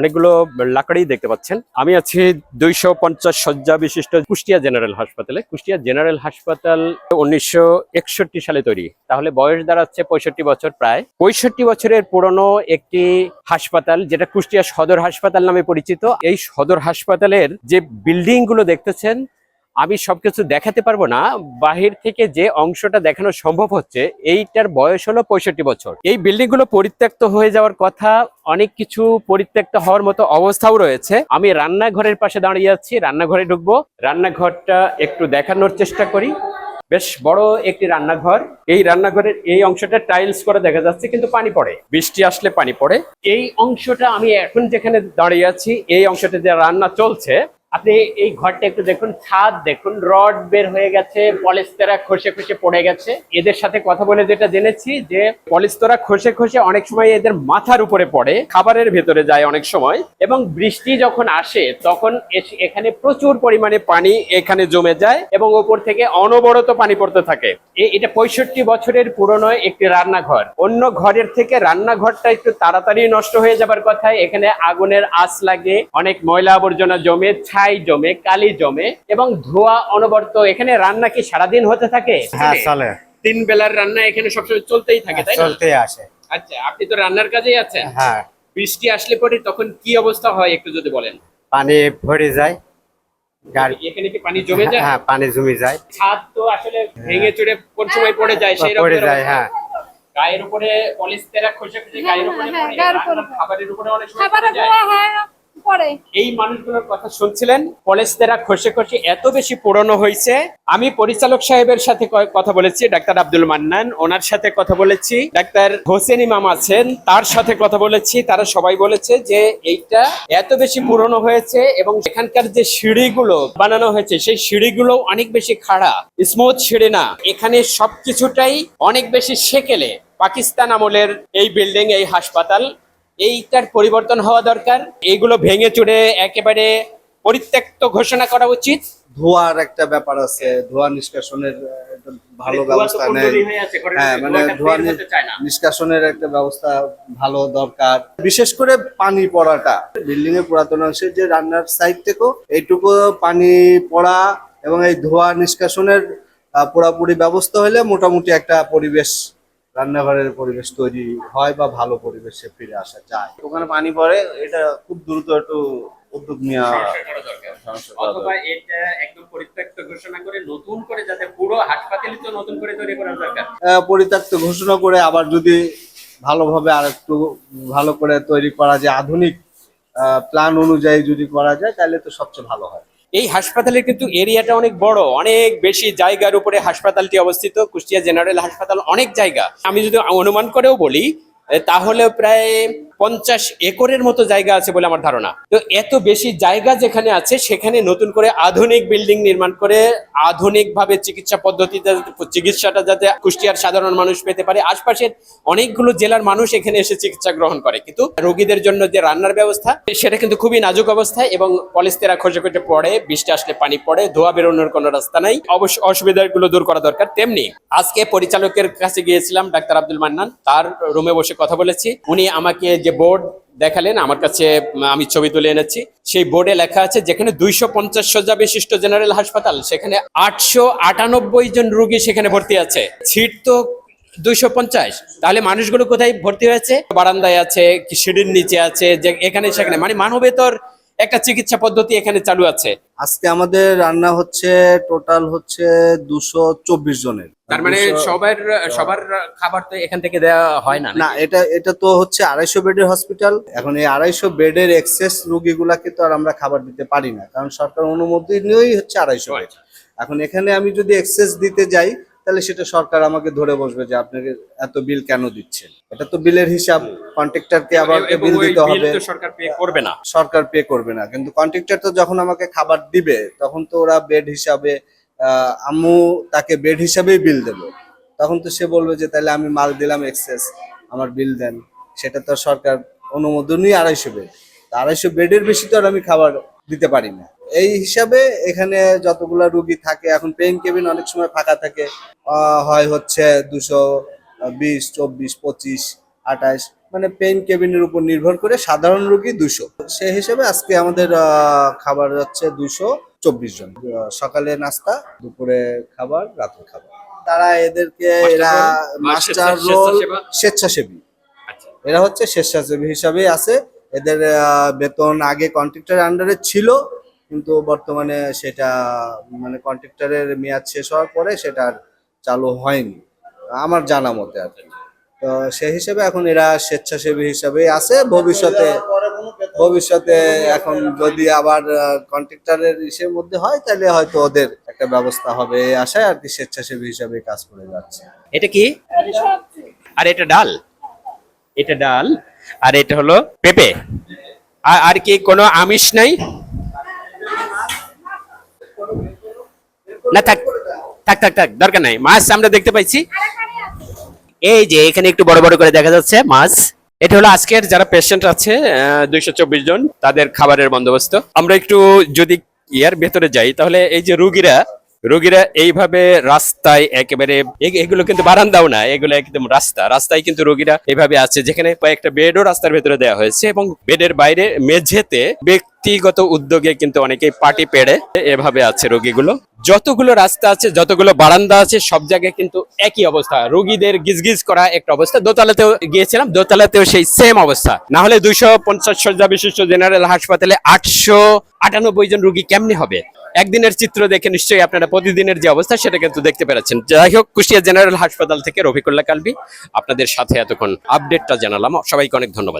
অনেকগুলো লাকড়ি দেখতে পাচ্ছেন। আমি আছি দুইশো পঞ্চাশ শয্যা বিশিষ্ট কুষ্টিয়া জেনারেল হাসপাতালে। কুষ্টিয়া জেনারেল হাসপাতাল উনিশশো একষট্টি সালে তৈরি। তাহলে বয়স দাঁড়াচ্ছে পঁয়ষট্টি বছর প্রায়। পঁয়ষট্টি বছরের পুরনো একটি হাসপাতাল, যেটা কুষ্টিয়া সদর হাসপাতাল নামে পরিচিত, এই সদর হাসপাতালের যে বিল্ডিংগুলো দেখতেছেন আমি সবকিছু দেখাতে পারব না। বাহির থেকে যে অংশটা দেখানো সম্ভব হচ্ছে, এইটার বয়স হলো পঁয়ষট্টি বছর। এই বিল্ডিংগুলো পরিত্যক্ত হয়ে যাওয়ার কথা, অনেক কিছু পরিত্যক্ত হওয়ার মতো অবস্থাও রয়েছে। আমি রান্নাঘরের পাশে দাঁড়িয়ে আছি, রান্নাঘরে ঢুকবো। রান্নাঘরটা একটু দেখানোর চেষ্টা করি। বেশ বড় একটি রান্নাঘর। এই রান্নাঘরের এই অংশটা টাইলস করে দেখা যাচ্ছে, কিন্তু পানি পড়ে। বৃষ্টি আসলে পানি পড়ে। এই অংশটা আমি এখন যেখানে দাঁড়িয়ে আছি, এই অংশটা যে রান্না চলছে আপনি এই ঘরটা একটু দেখুন, ছাদ দেখুন, রড বের হয়ে গেছে, পলিস্তেরা খসে খসে পড়ে গেছে। এদের সাথে কথা বলে যেটা জেনেছি যে পলিস্তরা খসে খসে অনেক সময় এদের মাথার উপরে পড়ে, খাবারের ভেতরে যায় অনেক সময় এবং বৃষ্টি যখন আসে, তখন এখানে প্রচুর পরিমাণে পানি এখানে জমে যায় এবং ওপর থেকে অনবরত পানি পড়তে থাকে। এটা পঁয়ষট্টি বছরের পুরনো একটি রান্নাঘর। অন্য ঘরের থেকে রান্নাঘরটা একটু তাড়াতাড়ি নষ্ট হয়ে যাবার কথা, এখানে আগুনের আঁচ লাগে, অনেক ময়লা আবর্জনা জমে ছাই জমে কালি জমে এবং ধোয়া অনবরত এখানে রান্না কি সারাদিন হতে থাকে? হ্যাঁ চলে। তিন বেলার রান্না এখানে সবসময় চলতেই থাকে তাই না? চলতে আসে। আচ্ছা আপনি তো রান্নার কাজেই আছেন। হ্যাঁ। বৃষ্টি আসলে পরে তখন কি অবস্থা হয় একটু যদি বলেন? পানি ভরে যায়। এখানে কি পানি জমে যায়? হ্যাঁ পানি জমি যায়। ছাদ তো আসলে ভেঙে চুরে কোন সময় পড়ে যায় সেই পড়ে যায় হ্যাঁ। গায়ের উপরে পলিস্তেরা খসে খসে গায়ের উপরে হ্যাঁ, পড়ে। গায়ের উপরে। খাবারের উপরে অনেক সময় পড়ে যায়। ধোয়া হয় এই মানুষগুলোর কথা শুনছিলেন? কলেজ পলেস্তেরা খসে খসে এত বেশি পুরনো হয়েছে আমি পরিচালক সাহেবের সাথে কথা বলেছি, ডাক্তার আব্দুল মান্নান, ওনার সাথে কথা বলেছি। ডাক্তার হোসেন ইমাম আছেন, তার সাথে কথা বলেছি। তারা সবাই বলেছে যে এইটা এত বেশি পুরনো হয়েছে এবং এখানকার যে সিঁড়িগুলো বানানো হয়েছে, সেই সিঁড়িগুলো অনেক বেশি খাড়া, স্মুথ সিঁড়ি না। এখানে সবকিছুটাই অনেক বেশি সেকেলে। পাকিস্তান আমলের এই বিল্ডিং, এই হাসপাতাল এইটার পরিবর্তন হওয়া দরকার। এইগুলো ভেঙে চুরে একেবারে পরিত্যক্ত ঘোষণা করা উচিত। ধোয়ার একটা ব্যাপার আছে ধোয়া নিষ্কাশনের ভালো ব্যবস্থা নেই। হ্যাঁ মানে ধোয়া নিষ্কাশনের একটা ব্যবস্থা ভালো দরকার। বিশেষ করে পানি পড়াটা। বিল্ডিং এর পুরাতন অংশে যে রান্নার সাইড থেকেও এইটুকু পানি পড়া এবং এই ধোয়া নিষ্কাশনের পুরাপুরি ব্যবস্থা হলে মোটামুটি একটা পরিবেশ রান্নাঘরের পরিবেশ তৈরি হয় বা ভালো পরিবেশে ফিরে আসা যায়। ওখানে পানি পড়ে এটা খুব দ্রুত একটু উদ্যোগ নেওয়া অথবা এটা একদম পরিত্যক্ত ঘোষণা করে নতুন করে যাতে পুরো হাসপাতালই তো নতুন করে তৈরি করা দরকার। আহ, পরিত্যক্ত ঘোষণা করে আবার যদি ভালোভাবে আর একটু ভালো করে তৈরি করা যায় আধুনিক প্ল্যান অনুযায়ী যদি করা যায় তাহলে তো সবচেয়ে ভালো হয়। এই হাসপাতালের কিন্তু এরিয়াটা অনেক বড়, অনেক বেশি জায়গার উপরে হাসপাতালটি অবস্থিত, কুষ্টিয়া জেনারেল হাসপাতাল অনেক জায়গা। আমি যদি অনুমান করেও বলি, তাহলে প্রায় পঞ্চাশ একরের মতো জায়গা আছে বলে আমার ধারণা। তো এত বেশি জায়গা যেখানে আছে, সেখানে নতুন করে আধুনিক বিল্ডিং নির্মাণ করে আধুনিক ভাবে চিকিৎসা পদ্ধতিতে চিকিৎসাটা যাতে কুষ্টিয়ার সাধারণ মানুষ পেতে পারে, আশপাশের অনেকগুলো জেলার মানুষ এখানে এসে চিকিৎসা গ্রহণ করে। কিন্তু রোগীদের জন্য যে রান্নার ব্যবস্থা, সেটা কিন্তু খুবই নাজুক অবস্থায় এবং পলিস্তেরা খসে খসে পড়ে বৃষ্টি আসলে পানি পড়ে, ধোয়া বেরোনোর কোনো রাস্তা নাই। অবশ্য অসুবিধাগুলো দূর করা দরকার। তেমনি আজকে পরিচালকের কাছে গিয়েছিলাম ডাক্তার আব্দুল মান্নান। তার রুমে বসে কথা বলেছি। উনি আমাকে যে বোর্ড দেখালেন, আমার কাছে, আমি ছবি তুলে এনেছি। সেই বোর্ডে লেখা আছে, যেখানে দুইশো পঞ্চাশ সজ্জা বিশিষ্ট জেনারেল হাসপাতাল, সেখানে আটশো আটানব্বই জন রুগী সেখানে ভর্তি আছে। সিট তো দুইশো পঞ্চাশ। তাহলে মানুষগুলো কোথায় ভর্তি হয়েছে? বারান্দায় আছে সিঁড়ির নিচে আছে, যে এখানে সেখানে। মানে মানবেতর একটা চিকিৎসা পদ্ধতি এখানে চালু আছে। আজকে আমাদের রান্না হচ্ছে টোটাল হচ্ছে দুশো চব্বিশ জনের। তার মানে সবার সবার খাবার তো এখান থেকে দেওয়া হয় না না এটা এটা তো হচ্ছে আড়াইশো বেডের হসপিটাল এখন এই আড়াইশো বেডের এক্সেস রুগীগুলাকে তো আর আমরা খাবার দিতে পারি না কারণ সরকার অনুমতি নিয়েই হচ্ছে আড়াইশো বেড। এখন এখানে আমি যদি এক্সেস দিতে যাই তাহলে সেটা সরকার আমাকে ধরে বসবে যে আপনাকে এত বিল কেন দিচ্ছেন? এটা তো বিলের হিসাব কন্ট্রাক্টরকে আবার বিল দিতে হবে। সরকার পে করবে না। সরকার পে করবে না। কিন্তু কন্ট্রাক্টর তো যখন আমাকে খাবার দিবে তখন তো ওরা বেড হিসাবে আম্মু তাকে বেড হিসাবেই বিল দেবো। তখন তো সে বলবে যে তাহলে আমি মাল দিলাম এক্সেস আমার বিল দেন। সেটা তো আর সরকার অনুমোদনই আড়াইশো বেড আড়াইশো বেডের বেশি তো আর আমি খাবার দিতে পারি না। এই হিসাবে এখানে যতগুলা রুগী থাকে এখন পেইন কেবিন অনেক সময় ফাঁকা থাকে। হয় হচ্ছে দুশো বিশ চব্বিশ পঁচিশ আঠাশ মানে পেইন কেবিনের উপর নির্ভর করে সাধারণ রুগী দুশো। সে হিসেবে আজকে আমাদের আহ, খাবার যাচ্ছে দুশো চব্বিশ জন। সকালে নাস্তা দুপুরে খাবার রাতের খাবার। তারা এদেরকে এরা মাস্টার রোল স্বেচ্ছাসেবী? আচ্ছা। এরা হচ্ছে স্বেচ্ছাসেবী হিসাবে আছে। এদের বেতন আগে কন্ট্রাক্টরের আন্ডারে ছিল কিন্তু বর্তমানে সেটা মানে কন্ট্রাক্টরের মেয়াদ শেষ হওয়ার পরে সেটা আর চালু হয়নি। আমার জানা মতে আর কি। তো সেই হিসেবে এখন এরা স্বেচ্ছাসেবী হিসাবে আছে। ভবিষ্যতে ভবিষ্যতে এখন যদি আবার কন্ট্রাক্টরের ইসের মধ্যে হয় তাহলে হয়তো ওদের একটা ব্যবস্থা হবে। এই আশায় আর কি স্বেচ্ছাসেবী হিসাবে কাজ করে যাচ্ছে। এটা কি? আর এটা ডাল? এটা ডাল? আর এটা হলো পেঁপে। আর- কি কোনো আমিষ নাই? না, থাক থাক থাক থাক, দরকার নাই। মাছ আমরা দেখতে পাইছি। এই যে, এখানে একটু বড় বড় করে দেখা যাচ্ছে মাছ। এটা হলো আজকের যারা পেশেন্ট আছে দুইশো চব্বিশ জন, তাদের খাবারের বন্দোবস্ত। আমরা একটু যদি ইয়ার ভেতরে যাই, তাহলে এই যে রুগীরা রোগীরা এইভাবে রাস্তায় একেবারে এগুলো কিন্তু বারান্দাও না, এগুলো একদম রাস্তা। রাস্তায় কিন্তু রোগীরা এইভাবে আছে, যেখানে কয়েকটা বেডও রাস্তার ভেতরে দেওয়া হয়েছে এবং বেডের বাইরে মেঝেতে ব্যক্তিগত উদ্যোগে কিন্তু অনেকেই পার্টি পেড়ে এভাবে আছে রোগীগুলো। যতগুলো রাস্তা আছে, যতগুলো বারান্দা আছে, সব জায়গায় কিন্তু একই অবস্থা। রোগীদের গিজগিজ করা একটা অবস্থা। দোতলাতেও গিয়েছিলাম, দোতলাতেও সেই সেম অবস্থা। না হলে দুইশো পঞ্চাশ শয্যা বিশিষ্ট জেনারেল হাসপাতালে আটশো আটানব্বই জন রুগী কেমনি হবে? একদিনের চিত্র দেখে নিশ্চয়ই আপনারা প্রতিদিনের যে অবস্থা সেটা কিন্তু দেখতে পেরেছেন। যাই হোক কুষ্টিয়া জেনারেল হাসপাতাল থেকে রফিকুল্লাহ কালবি আপনাদের সাথে এতক্ষণ আপডেটটা জানালাম। সবাইকে অনেক ধন্যবাদ।